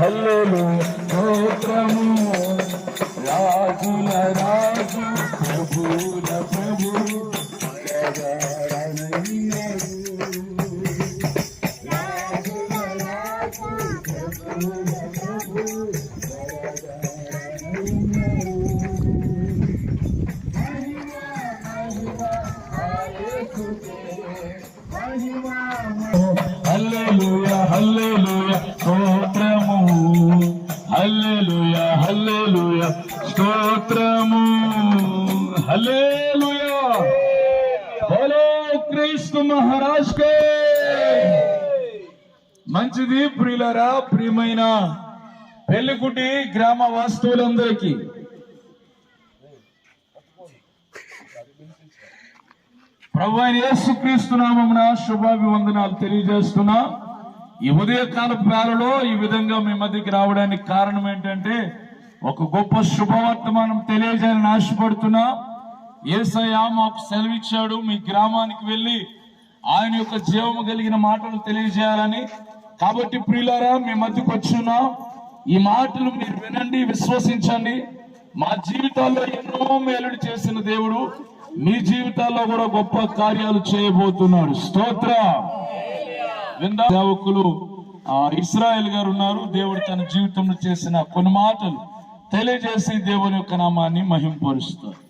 హల్లెలు. స్తోత్రము రాజుల రాజు ప్రభుల ప్రభు హల్లెలూయ. హల్లెలూయ స్తోత్రము. హల్లెలూయ హల్లెలూయ స్తోత్రము. హల్లెలూయ. హలో క్రీస్తు మహారాజ్ కే మంచిది ప్రియులరా ప్రియమైన పెళ్ళికుటి గ్రామ వాస్తువులందరికీ. ప్రభు అయిన యేసుక్రీస్తు నామమున శుభాభివందనాలు తెలియజేస్తున్నా. ఈ ఉదయకాల వేళలో ఈ విధంగా మీ మధ్యకి రావడానికి కారణం ఏంటంటే ఒక గొప్ప శుభవర్తమానం తెలియజేయాలని ఆశపడుతున్నా. ఏసయ్య మాకు సెలవిచ్చాడు మీ గ్రామానికి వెళ్ళి ఆయన యొక్క జీవము కలిగిన మాటలు తెలియజేయాలని. కాబట్టి ప్రియులారా మీ మధ్యకు వచ్చున్నా. ఈ మాటలు మీరు వినండి విశ్వసించండి. మా జీవితాల్లో ఎన్నో మేలుడు చేసిన దేవుడు మీ జీవితాల్లో కూడా గొప్ప కార్యాలు చేయబోతున్నాడు. స్తోత్ర. విందా సేవకులు ఆ ఇస్రాయల్ గారు ఉన్నారు. దేవుడు తన జీవితంలో చేసిన కొన్ని మాటలు తెలియజేసి దేవుని యొక్క నామాన్ని మహింపరుస్తారు.